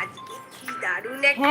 আজকে কি দারুণ একটা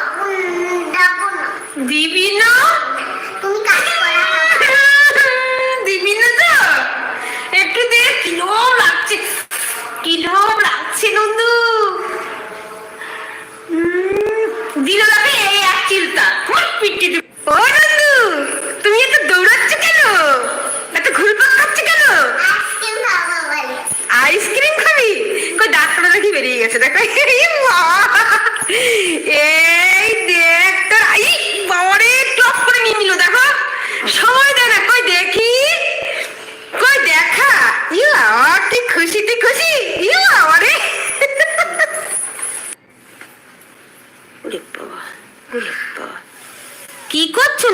দিবি না? দিবি না তো? একটু দে কিরম লাগছে। কিরম লাগছে নন্দু দিল লাগে এই এক পিটি ও নন্দু তুমি এত দৌড়াচ্ছ কেন? এত ঘুরপাক খাচ্ছ কেন? আইসক্রিম খাবি কই ডাক্তার দেখি বেরিয়ে গেছে দেখো। এই মা! এই দেখ তোর আই বাবারে টপ করে নিয়ে নিল দেখো সময় দেয় না কই দেখি কই দেখা ইউ আমার কি খুশি তুই খুশি ইউ আমারে ওরে বাবা ওরে বাবা কি করছ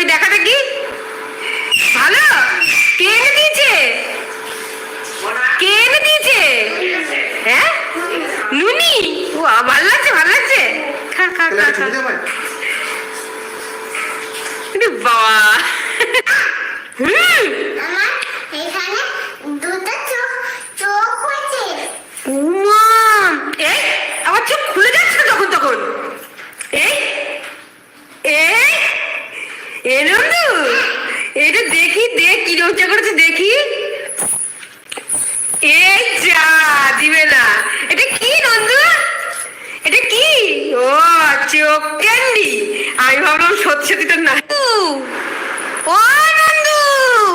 রস কই দেখা দেখি। ভালো? কে এনে দিয়েছে? কে এনে দিয়েছে? হ্যাঁ? নুনি ও ভালো লাগছে ভালো লাগছে। খা খা খা খা। বাবা। উমা। এই আমার চোখ খুলে যাচ্ছে তখন তখন। এই এই। এ নন্দু এটা দেখি, দেখ কি রোজা করেছে, দেখি। এই যা, দিবে না। এটা কি নন্দু? এটা কি? ও, চোখ ক্যান্ডি। আমি ভাবলাম সত্যি সত্যি তো না। ও নন্দু,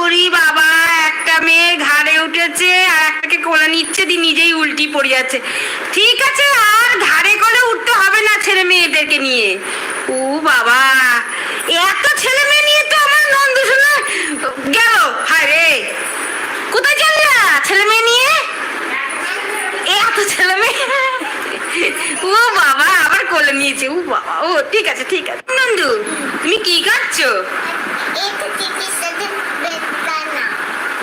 ওরে বাবা, একটা মেয়ে ঘাড়ে উঠেছে আর একটাকে কোলে নিচ্ছে দি নিজেই উল্টি পড়ে যাচ্ছে। ঠিক আছে, আর ঘাড়ে কোলে উঠতে হবে না ছেলে মেয়েদেরকে নিয়ে। ও বাবা এত ছেলে মেয়ে নিয়ে তো আমার নন্দু শোনা গেল। হায় রে। কোথায় চললা ছেলে মেয়ে নিয়ে? এত ছেলে মেয়ে। ও বাবা আবার কোলে নিয়েছে। ও বাবা ও ঠিক আছে ঠিক আছে। নন্দু তুমি কি খাচ্ছ?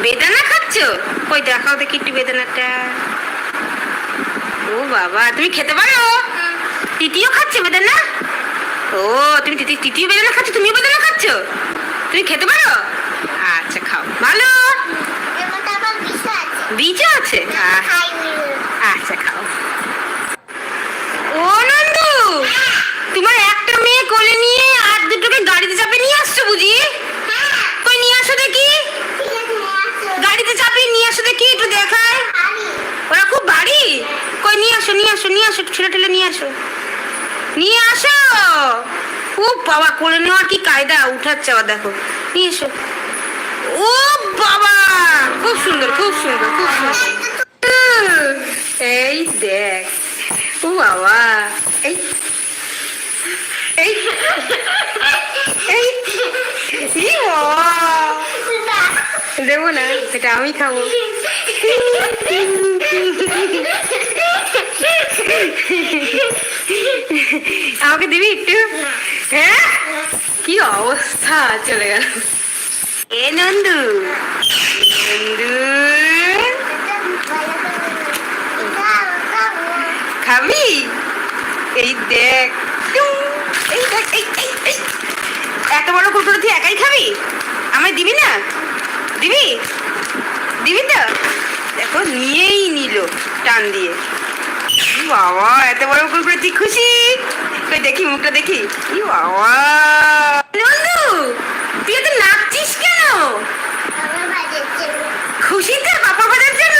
বেদানা খাচ্ছ? কই দেখাও দেখি একটু বেদানাটা। ও বাবা তুমি খেতে পারো? তিতিও খাচ্ছে বেদানা? ও, তুমি তিতি তৃতীয় বেদানা খাচ্ছ? তুমিও বেদানা খাচ্ছ? তুমি খেতে পারো? আচ্ছা খাও। ভালো? বীজও আছে? আচ্ছা খাও। ও, নন্দু! তোমার একটা মেয়ে কোলে নিয়ে আর দুটোকে গাড়িতে চাপে নিয়ে আসছো বুঝি? কই নিয়ে আসো দেখি। গাড়িতে চাপিয়ে নিয়ে আসো দেখি, একটু দেখায় ওরা খুব ভারী। কই, নিয়ে আসো নিয়ে আসো নিয়ে আসো ঠেলে ঠেলে নিয়ে আসো। নিয়ে আসো। ও বাবা, কোলে নেওয়ার কি কায়দা? উঠাচ্ছে আবার দেখো। নিয়ে এসো। ও বাবা, খুব সুন্দর খুব সুন্দর খুব সুন্দর। এই দেখ। ও বাবা, এই এই এই দেবো না, এটা আমি খাব। আমাকে দিবি একটু? হ্যাঁ? কি অবস্থা? চলে গেল। এ নন্দু। নন্দু। খাবি? এই দেখ। এই দেখ, এই এত বড় কুকুর তুই একাই খাবি? আমায় দিবি না? দিবি? দিবি তো? দেখো, নিয়েই নিল টান দিয়ে। বাবা এত বড় কুকুর তুই খুশি? কই দেখি মুখটা দেখি। ই বাবা। নন্দু তুই এত নাচছিস কেন? খুশিতে বাবা বাজার জন্য?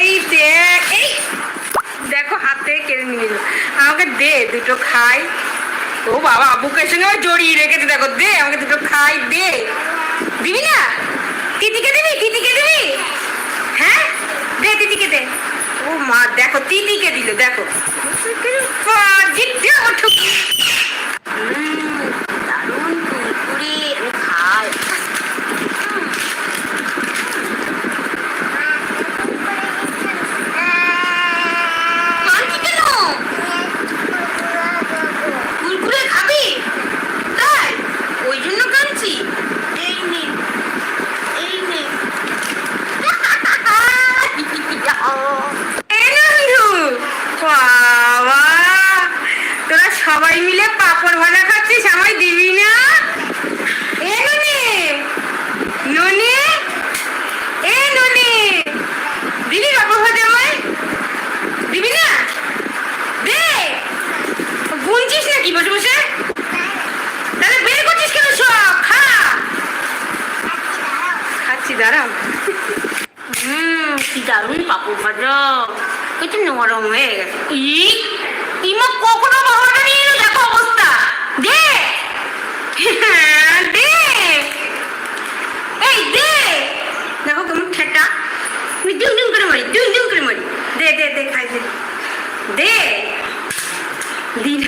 এই দেখ এই। দেখো হাত কেড়ে নিয়ে আমাকে দে দুটো খাই। ও বাবা আবুকের সঙ্গে আবার জড়িয়ে রেখেছে দেখো দে আমাকে দুটো খাই দে। দিবি না? তিতিকে দিবি? তিতিকে দিবি? হ্যাঁ? দে তিতিকে দে। ও মা দেখো তিতিকে দিল দেখো ওঠো। উম, দারুণ কুরকুরে আমি খাই কাঁদছি কেন কুরকুরে খাবি তাই ওই জন্য কাঁদছি এই নে এই নে এ নন্দু, বাবা, তোরা সবাই মিলে পাপড় ভাজা খাচ্ছিস আমায় দিবি না এ ননি ননি এ ননি দিবি পাপড় ভাজা আমায় দিবি না দে গুনছিস নাকি বসে বসে তাহলে বের করছিস কেন সব খা খাচ্ছি দাঁড়াও হুম কি দারুণ পাপড় ভাজা একটু নরম হয়ে গেছে ই ইমা কখনো বাবাটা নিয়ে এলো দেখো অবস্থা দে হ্যাঁ, দে এই দে দেখো কেমন ঠেটা আমি দুম দুম করে মারি দুম দুম করে মারি দে দে দে খাই দে দে দিল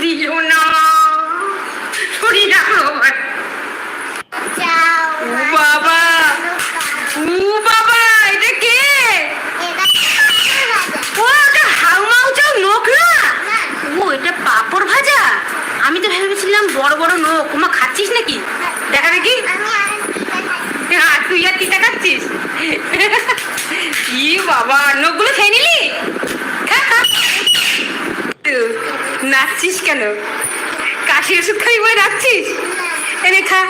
দিল না শরীর রাখল আবার ও বাবা ও বাবা এটা কে ও এটা হাউমাউ চাও নোক না ও এটা পাপড় ভাজা আমি তো ভেবেছিলাম বড় বড় নোক ওমা খাচ্ছিস নাকি? দেখা দেখি। হ্যাঁ তুই আর তিতা খাচ্ছিস? ই বাবা নোকগুলো খেয়ে নিলি। নাচছিস কেন? কাশি ওষুধ খাবি বলে নাচছিস? এনে খা।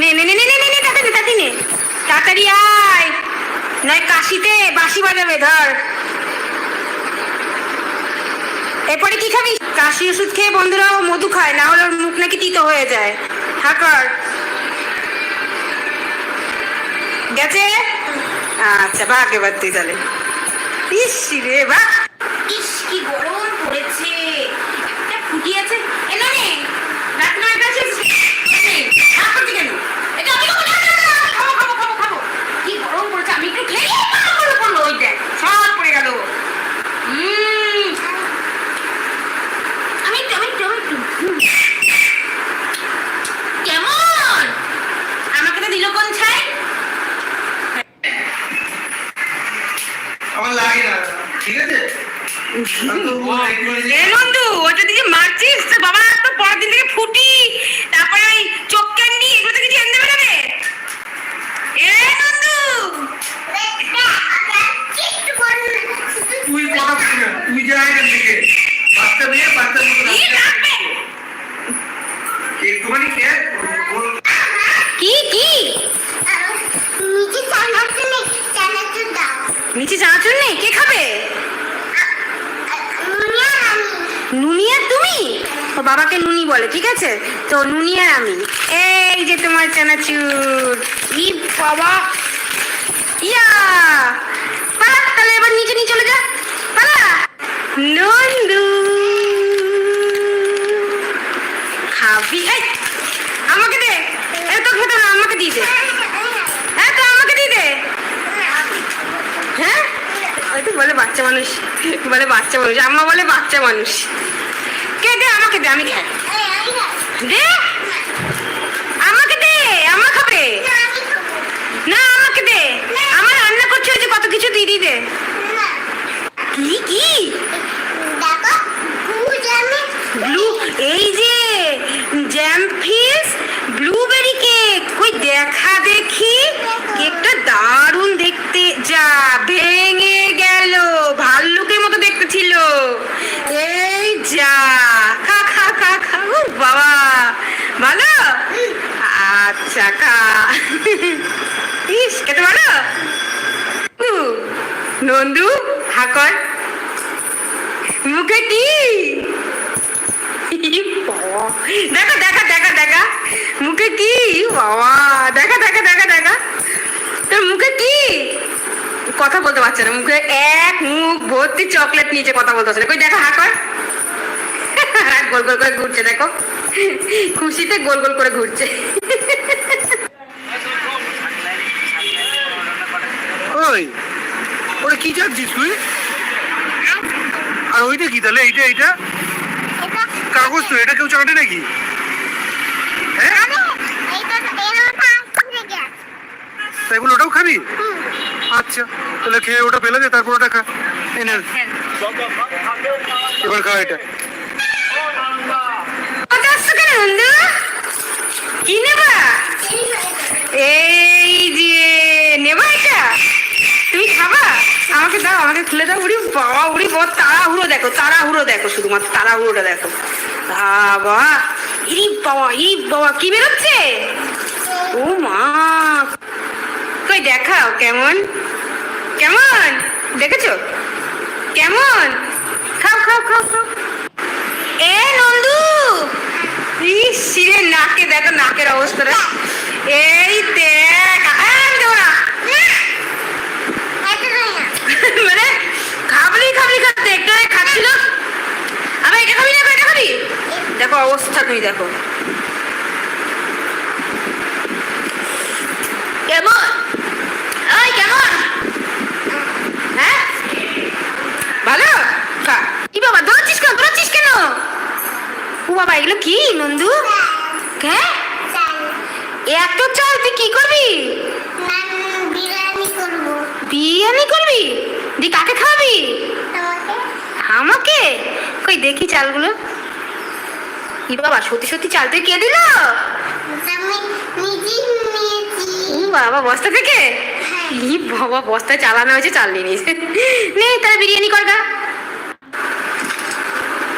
নে নে নে নে নে নে, তাড়াতাড়ি তাড়াতাড়ি নে। তাড়াতাড়ি আয়। নয়, কাশিতে বাঁশি বাজাবে, ধর। এরপরে কি খাবি? কাশি ওষুধ খেয়ে বন্ধুরা ও মধু খায়, না হলে ওর মুখ নাকি তিতো হয়ে যায়। হাকার। গেছে? আচ্ছা ভাগ এবার তুই তাহলে। ইস রে বা ইস কি গরম পড়েছে একটা ফুটি আছে এনে নে রাত নয়টা আছে রাত করছি কেন এটা আমি খাব, না, না, না, আমি খাব খাব খাব খাব কি গরম পড়েছে আমি একটু খেয়ে নিই, পাকা করে পড়ল ওই দেখ সব পড়ে গেল উম, আমি একটু আমি একটু আমি একটু হুম। কেমন আমাকে তো দিল কোন ছাই আমার লাগে না ঠিক আছে এ বন্ধু ওটা দিকে মারছিস তো বাবা তো পরের দিন থেকে ফুটি তারপরে ওই চোখ ক্যান্ডি এগুলো থেকে কিছু এনে বেরোবে এ বন্ধু তুই কথা বলবি না তুই যা এখান থেকে বাচ্চা মেয়ে বাচ্চা মতো কি রাখবে? একটুখানি খেয়ে ওর- কি? কি? নিচে চানাচুর নেই কে খাবে? নুনিয়া তুমি? ও বাবাকে নুনি বলে, ঠিক আছে? তো নুনিয়া আমি। এই যে তোমার চানাচুর। ই বাবা। ইয়া। পালা, তাহলে এবার নিচে নিয়ে চলে যা। পালা। নন্দু খাবি এই আমাকে দে এত খেতে না আমাকে দিয়ে দে হ্যাঁ তো আমাকে দিয়ে দে হ্যাঁ ওই তো বলে বাচ্চা মানুষ। বলে বাচ্চা মানুষ। আম্মা বলে বাচ্চা মানুষ। কে দে? আমাকে দে আমি খাই। দে? আমাকে দে আমা খাবে? না আমাকে দে। আমার রান্না করছে যে কত কিছু দিয়ে দে। কি কি? ব্লু এই যে জ্যাম ফিস ব্লুবেরি কেক কই দেখা দেখি। কেকটা দারুণ দেখতে। যা ভেঙে গেল। ভাল্লুকের মতো দেখতে ছিল। এই যা, খা খা খা খা বাবা। ভালো? আচ্ছা খা। ইস খেতে ভালো? নন্দু হাকর মুখে কি? দেখা দেখা দেখা দেখা। মুখে কি? বাবা, দেখা দেখা দেখা দেখা। তোর মুখে কি? কথা বলতে পারছে না। মুখে এক মুখ ভর্তি চকলেট নিচে কথা বলতে পারছে না। কই দেখা হা কর। গোল গোল করে ঘুরছে দেখো। খুশিতে গোল গোল করে ঘুরছে। ওই ওরা কি চাচ্ছিস তুই? আর ওইটা কি তাহলে? এইটা এইটা? কাগজ তো এটা কেউ চাটে নাকি? হ্যাঁ? তাই বলে ওটাও খাবি? আচ্ছা। তাহলে খেয়ে ওটা ফেলে দে, তারপর ওটা এই এবার খা এটা। এই যে তুমি আমাকে দাও, আমাকে খুলে দাও। উড়ি বাবা উড়ি বাবা, তাড়াহুড়ো দেখো তাড়াহুড়ো দেখো শুধুমাত্র, তাড়াহুড়োটা দেখো। বাবা ইরি বাবা ইরি বাবা, কি বেরোচ্ছে? ও মা। কই দেখাও কেমন? কেমন? দেখেছ? কেমন? খাও খাও খাও খাও। এ, নন্দু! ইস শিরে নাকে, দেখো নাকের অবস্থাটা। এই দেখ আম মানে খাবলি খাবলি খাতে একটু খাচ্ছিল। আবার এটা খাবি না, এটা খাবি? দেখো অবস্থা তুমি, দেখো। কেমন ওই কেমন হ্যাঁ ভালো খা কি বাবা দৌড়াচ্ছিস কেন দৌড়াচ্ছিস কেন ও বাবা এগুলো কি নন্দু? হ্যাঁ এত চাল তুই কি করবি? বিরিয়ানি করবি? দি কাকে খাওয়াবি? আমাকে? কই দেখি চালগুলো। কি বাবা সত্যি সত্যি চাল তুই কে দিল? বাবা বস্তা থেকে? ই বাবা বস্তায় চালানো হয়েছে চাল নিয়ে নিয়েছে। নে তাহলে বিরিয়ানি কর গা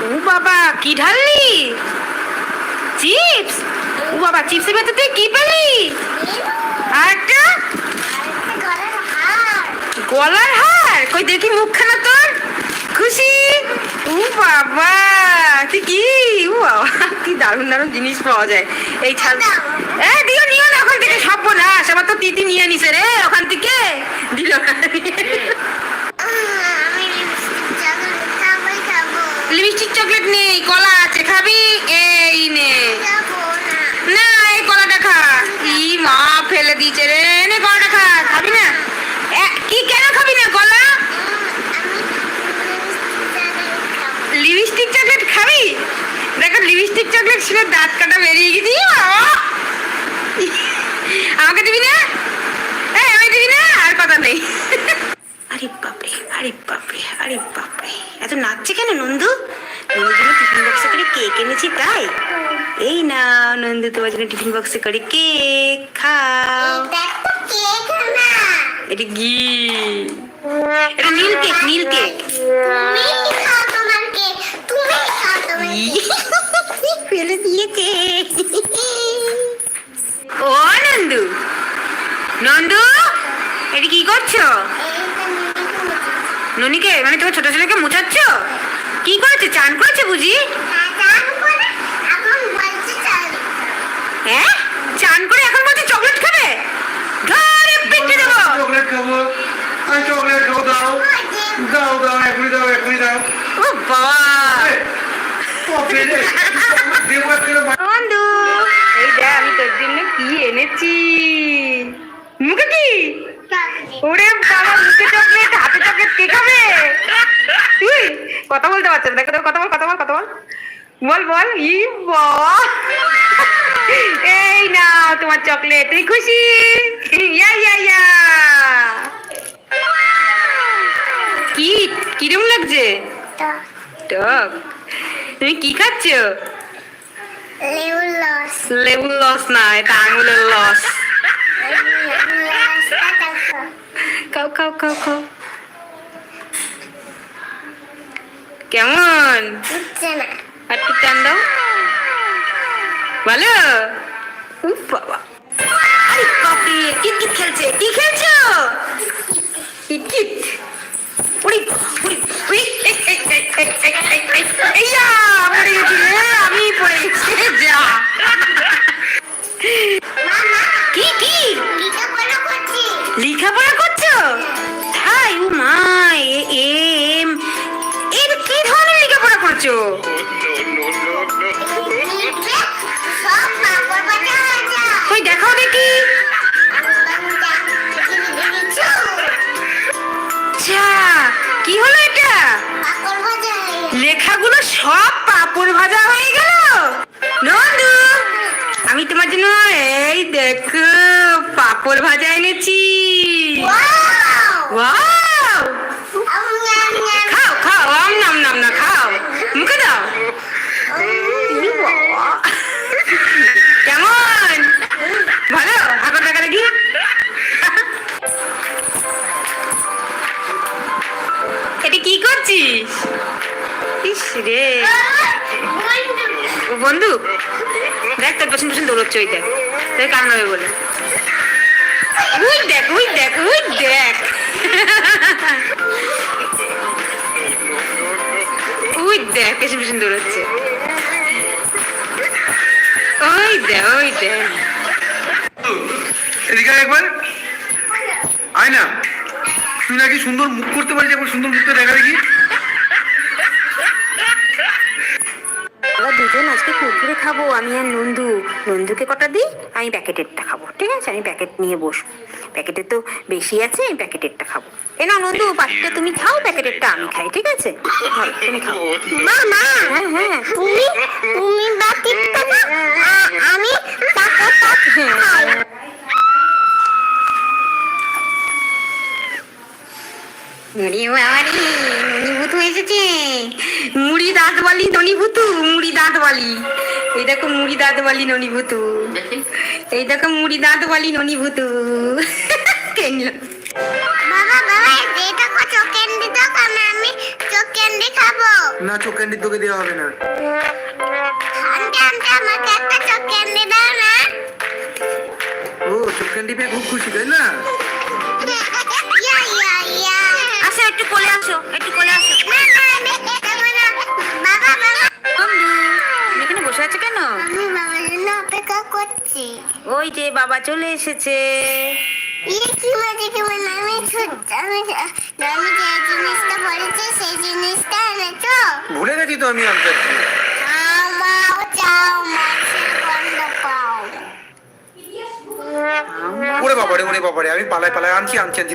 ও বাবা, কি ঢাললি? চিপস? ও বাবা, চিপসের ভেতর তুই কি পেলি? আর একটা গলার হার। কই, দেখি মুখখানা তোর। খুশি? ও বাবা তুই কি? ও বাবা, কি দারুণ দারুণ জিনিস পাওয়া যায়। এই ছাল এ দিও নিও না, ওখান থেকে সব না সবার তো তিতি নিয়ে নিছে রে, ওখান থেকে। দিল না লিপস্টিক চকলেট নেই কলা আছে খাবি? এই নে। না, এই কলাটা খা। ই মা, ফেলে দিয়েছে রে। নে, কলাটা খা। খাবি না? কি কেন খাবি না কলা? লিপস্টিক চকলেট খাবি? দেখো, লিপস্টিক চকলেট ছিল দাঁত কাটা বেরিয়ে গেছি। আমাকে দিবি না? এই আমি দিবি না? আর কথা নেই। আরে বাপরে আরে বাপরে আরে বাপরে। এত নাচছে কেন নন্দু? নন্দুর জন্য টিফিন বক্সে করে কেক এনেছি তাই? এই না নন্দু তোমার জন্য টিফিন বক্সে করে কেক খাও। এটা কি এটা নীল কেক নীল কেক ফেলে দিয়েছে। ও নন্দু। নন্দু এটা কি করছ? ননিকে মানে তোমার ছোট ছেলেকে মোচাচ্ছ কি করেছে? চান করেছে বুঝি? হ্যাঁ চান করে এখন বলছে চকলেট খাবে? ধরে পেটে দেবো। চকলেট খাব। আমি চকলেট খাব দাও। দাও দাও এখনই দাও এখনই দাও। ও বাবা। বন্ধু এই দেখ আমি তোর জন্য কি এনেছি। মুখে কি? ওরে বাবা মুখে চকলেট হাতে চকলেট কে খাবে? তুই কথা বলতে পারছ না। দেখো কথা বল কথা বল কথা বল। বল বল। ই এই না তোমার চকলেট। তুই খুশি? ইয়া ইয়া ইয়া। কি? কিরম লাগছে? টক। তুমি কি খাচ্ছ? লেবুর লস না এটা আঙুলের লস। কাউ কাউ কাউ খাও কেমন আর টান দাও ভালো বাবা খেলছে কি খেলছো আমি পড়ে যা কি কি লেখাপড়া করছ? তাই ও মা এম, এর কি ধরনের লেখাপড়া করছ? কই দেখাও দেখি। আচ্ছা কি হলো এটা? লেখাগুলো সব পাপড় ভাজা হয়ে গেল। নন্দু, আমি তোমার জন্য এই দেখো। পাপড় ভাজা এনেছি। খাও খাও আম নাম নাম না খাও। মুখে দাও। কেমন? ভালো? হাঁকা টাকা দেখি এটা কি করছিস? ইস রে। ও বন্ধু দেখ তোর পেছন পেছন দৌড়চ্ছে ওই দেখ। তোর কান্না হবে বলে। ওই দেখ ওই দেখ ওই দেখ ওই দেখ পেছন পেছন দৌড়চ্ছে। ওই দেখ ওই দেখ। এদিকে একবার। আয় না। তুই নাকি সুন্দর মুখ করতে পারিস একবার সুন্দর মুখটা দেখা দেখি। আমরা দুজন আজকে কুরকুরে খাব আমি আর নন্দু। নন্দুকে কটা দিই? আমি প্যাকেটেরটা খাব। ঠিক আছে আমি প্যাকেট নিয়ে বসবো। প্যাকেটে তো বেশি আছে আমি প্যাকেটেরটা খাব। এ না নন্দু পাখিটা তুমি খাও প্যাকেটেরটা আমি খাই ঠিক আছে? তুমি খাও। মা মা হ্যাঁ হ্যাঁ তুমি তুমি বাকিটা আমি টাকাটা খাই মুড়ি বাবারি ননি ভুতু এসেছে। মুড়ি দাঁত বালি ননি ভুতু মুড়ি দাঁত বালি এই দেখো মুড়ি দাঁত বালি ননি ভুতু। এই দেখো মুড়ি দাঁত বালি ননি ভুতু। কেন? বাবা বাবা এটা কো চোখ ক্যান্ডি দাও আমি চোখ খাব। না চোখ ক্যান্ডি তোকে দেওয়া হবে না। আন্টি আন্টি আমাকে একটা চোখ ক্যান্ডি দাও না। ও চোখ ক্যান্ডি পেয়ে খুব খুশি তাই না? একটু কোলে আসো, একটু কোলে আসো। সেই জিনিসটা এনেছো ভুলে গেছি তো আমি আনতে। আমাও চাও আমি পালায় পালায় আনছি আনছি আনছি।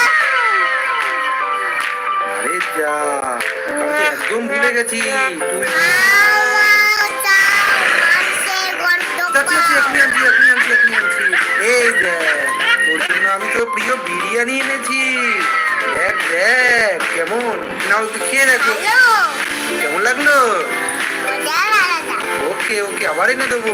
আচ্ছা, একদম ভুলে গেছি। আচ্ছা, আচ্ছা, আমি তো প্রিয় বিরিয়ানি এনেছি। দেখ দেখ কেমন? নাও তুই খেয়ে দেখো। কেমন লাগল? ওকে ওকে আবার এনে দেবো।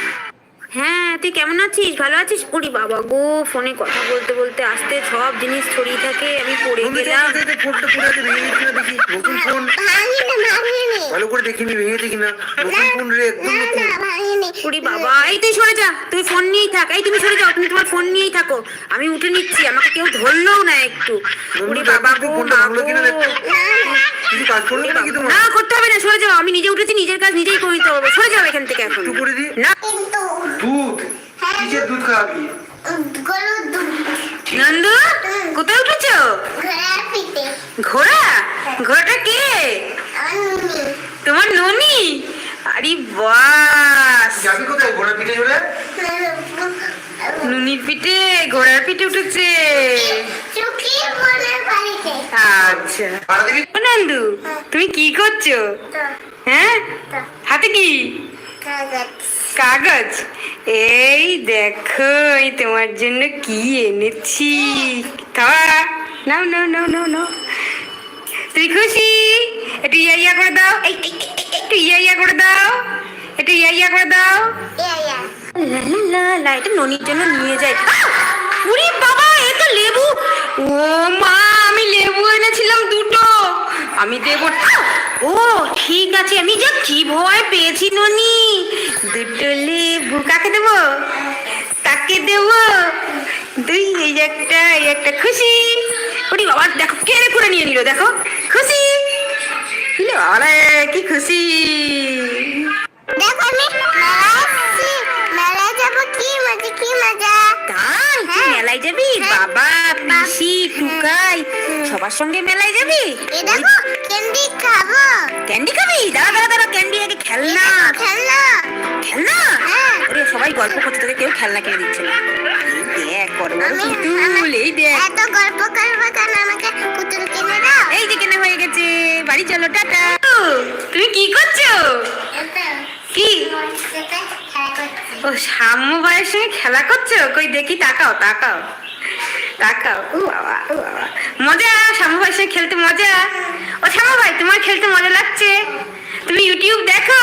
হ্যাঁ তুই কেমন আছিস? ভালো আছিস? ওরে বাবা গো ফোনে কথা বলতে বলতে আসতে সব জিনিস ছড়িয়ে থাকে আমি পড়ে গেলাম। ফোনটা পড়ে আছে ভেঙে গেছে দেখি নতুন ফোন ভাঙিনি ভাঙিনি। ভালো করে দেখিনি ভেঙেছে কিনা? নতুন ফোন রে একদম না নতুন। না ভাঙিনি। ওরে বাবা এই তুই সরে যা তুই ফোন নিয়েই থাক এই তুমি সরে যাও তুমি তোমার ফোন নিয়েই থাকো। আমি উঠে নিচ্ছি আমাকে কেউ ধরলেও না একটু। ওরে বাবা গো না করতে সরে যাও আমি নিজে উঠেছি নিজের কাজ নিজেই করে নিতে পারব সরে যাও এখান থেকে এখন। করে দি। না। দুধ? নিজের দুধ খাবি নন্দু কোথায় উঠেছো? ঘোড়া? ঘোড়াটা কে? তোমার ননি? আরে বাস। যাবি কোথায়? ঘোড়া পিঠে চলে? নুনির পিঠে ঘোড়ার পিঠে উঠেছে। আচ্ছা। নন্দু তুমি কি করছ? হ্যাঁ? হাতে কি? কাগজ। কাগজ? এই দেখো এই তোমার জন্য কি এনেছি। খাওয়া। নাও নাও নাও নাও নাও। তুই খুশি একটু ইয়া ইয়া করে দাও। একটু ইয়া ইয়া করে দাও। একটু ইয়া ইয়া করে দাও। লা লা এটা ননির জন্য নিয়ে যাই উরি বাবা, এ তো লেবু। ও মা, আমি লেবু এনেছিলাম দুটো। আমি দেবো। ও, ঠিক আছে, আমি যা কি ভয় পেয়েছি ননি। দুটো লেবু কাকে দেবো? তাকে দেবো। দুই, এই একটা এই একটা খুশি। ওরে বাবা দেখো কেড়ে করে নিয়ে নিল দেখো। খুশি? বাবা কি খুশি? দেখো আমি মেলায় যাব কি মজা কি মজা? তাই? তুই মেলায় যাবি? বাবা পিসি টুকাই সবার সঙ্গে মেলায় যাবি? এ দেখো ক্যান্ডি খাব। ক্যান্ডি খাবি? দাঁড়া দাঁড়া দাঁড়া ক্যান্ডি আগে খেলনা। খেলনা। খেলনা? হ্যাঁ। ওরে সবাই গল্প করতে তোকে কেউ খেলনা কিনে দিচ্ছে না। দেখ বড় বড় পুতুল এই দেখ। এত গল্প করব কেন? আমাকে পুতুল কিনে দাও। এই যে কেনা হয়ে গেছে। বাড়ি চলো টাটা। তুমি কি করছ? কি? ও সাম্য ভাইয়ের সঙ্গে খেলা করছ? কই দেখি তাকাও তাকাও। তাকাও। ও বাবা ও বাবা। মজা শ্যামু ভাইয়ের সঙ্গে খেলতে মজা। ও শ্যামু ভাই তোমার খেলতে মজা লাগছে? তুমি ইউটিউব দেখো?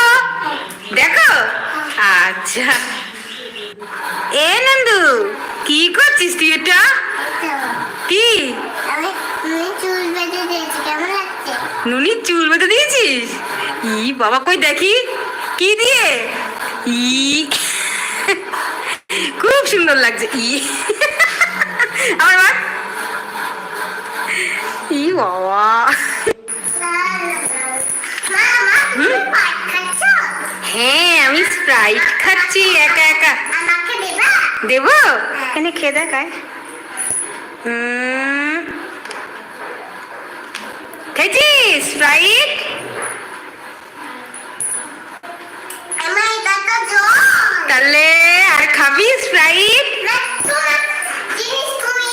দেখো? আচ্ছা। এ নন্দু। কি করছিস তুই এটা? কি? নুনি চুল বেঁধে দিয়েছিস? ই বাবা কই দেখি? কি দিয়ে? ই। খুব সুন্দর লাগছে, ই। আমার ই বাবা। হ্যাঁ আমি স্প্রাইট খাচ্ছি, একা একা। আমাকে দেবা? দেবো এখানে খেয়ে দেখায় হুম খেয়েছিস স্প্রাইট আমার এটা তো জল তাহলে আর খাবি স্প্রাইট না, তোমার জিনিস তুমি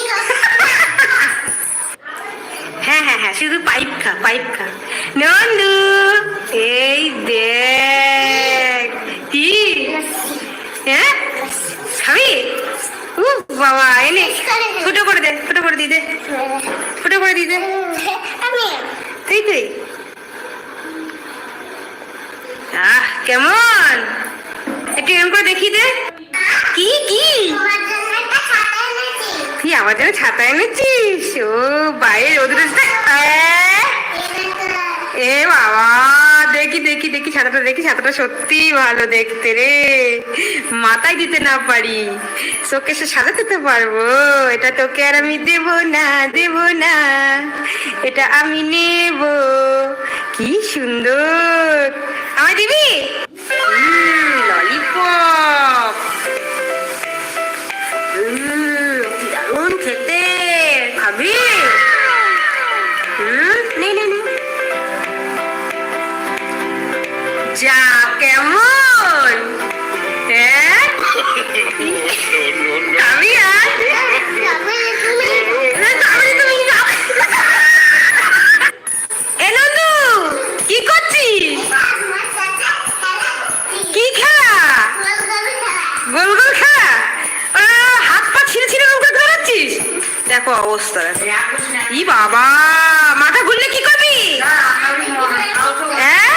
হ্যাঁ হ্যাঁ হ্যাঁ শুধু পাইপ খা পাইপ খা নন্দু এই দেখ কি হ্যাঁ খাবি বাবা এনে ফুটো করে দে ফুটো করে দি দে ফুটো করে দি দে আমি। তুই তুই আহ কেমন? একটু এরকম করে দেখি দে। কি কি? তুই আমার জন্য ছাতা এনেছিস? ও বাইরে রোদ রোদ এ বাবা, দেখি দেখি দেখি ছাতাটা দেখি ছাতাটা সত্যি ভালো দেখতে রে। মাথায় দিতে না পারি, চোখে সে সাজাতে পারব। এটা তোকে আর আমি দেব না দেব না, এটা আমি নেব। কি সুন্দর। আমায় দিবি? ললিপপ ই বাবা, মাথা ঘুরলে কি করবি? হ্যাঁ?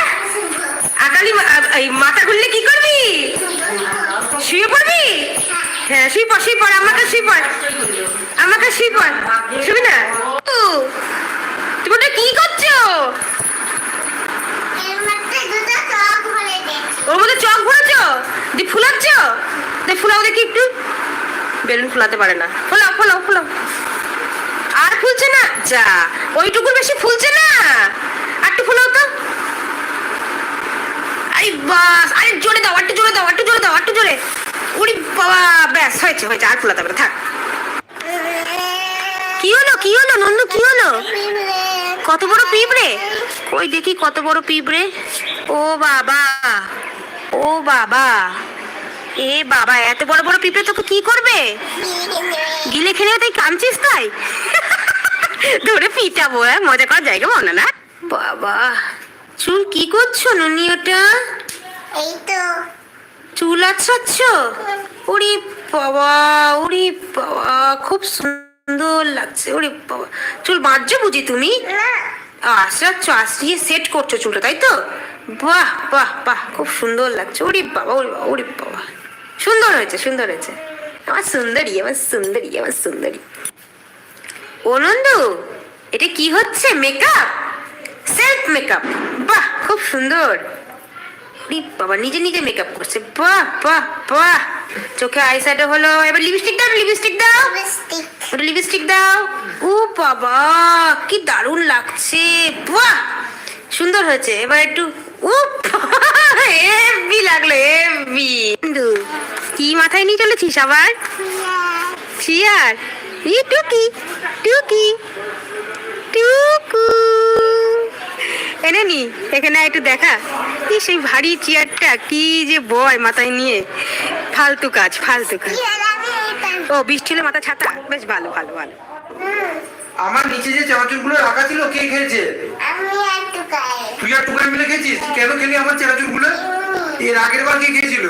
আকালি মাথা ঘুরলে কি করবি? শুয়ে পড়বি? হ্যাঁ শুয়ে পড় শুয়ে পড়, আমাকে শুয়ে পড়, আমাকে শুয়ে পড়, শুবি না? তুমি ওটা কি করছ? ওর মধ্যে চক ভরেছ? দি ফুলাচ্ছ? দে ফুলাও দেখি একটু। বেলুন ফুলাতে পারে না। ফুলাও ফুলাও ফুলাও। ফুলছে না? যা, ওইটুকুর বেশি ফুলছে না। আর একটু ফুলাও তো। আরে বাস, আরে জোরে দাও একটু জোরে দাও একটু জোরে দাও একটু জোরে। উড়ি বাবা, ব্যাস, হয়েছে হয়েছে, আর ফুলাতে হবে থাক। কি হলো কি হলো, নন্দু, কি হলো? কত বড় পিঁপড়ে? ওই দেখি কত বড় পিঁপড়ে। ও বাবা ও বাবা। এ বাবা, এত বড় বড় পিঁপড়ে তোকে কি করবে? গিলে খেলে তাই কামছিস তাই? ধরে পিটাবো হ্যাঁ মজা করার জায়গা মনে না? বাবা। চুল কি করছ নুনি ওটা এই তো। চুল আছড়াচ্ছ? ওরে বাবা ওরে বাবা খুব সুন্দর লাগছে ওরে বাবা। চুল বাঁধছো বুঝি তুমি? আশ্রাচ্ছ আশ্রিয়ে সেট করছ চুলটা তাই তো? বাহ বাহ বাহ খুব সুন্দর লাগছে। ওরে বাবা ওরে বাবা ওরে বাবা। সুন্দর হয়েছে সুন্দর হয়েছে। আমার সুন্দরী আমার সুন্দরী আমার সুন্দরী। ও নন্দু এটা কি হচ্ছে? মেকআপ সেলফ মেকআপ বাহ খুব সুন্দর। বাবা নিজে নিজে মেকআপ করছে। বাহ বাহ বাহ। চোখে আই শ্যাডো হলো এবার লিপস্টিক দাও লিপস্টিক দাও। ওটা লিপস্টিক দাও। ও বাবা কি দারুণ লাগছে। বাহ সুন্দর হয়েছে। এবার একটু ও হেভি লাগল হেভি কি মাথায় নিয়ে চলেছিস আবার? চিয়ার ই টুকি টুকি টুকু। এনে নি এখানে একটু দেখা। কি সেই ভারী চেয়ারটা কি যে বয় মাথায় নিয়ে। ফালতু কাজ ফালতু কাজ। ও বৃষ্টি হলে মাথা ছাতা? বেশ ভালো ভালো ভালো। আমার নিচে যে চানাচুরগুলো রাখা ছিল কে খেয়েছে? আমি একটু গায়ে তুই আর টুকাই মিলে খেয়েছিস? কেন খেলি আমার চানাচুরগুলো? এর আগের বার কে খেয়েছিল?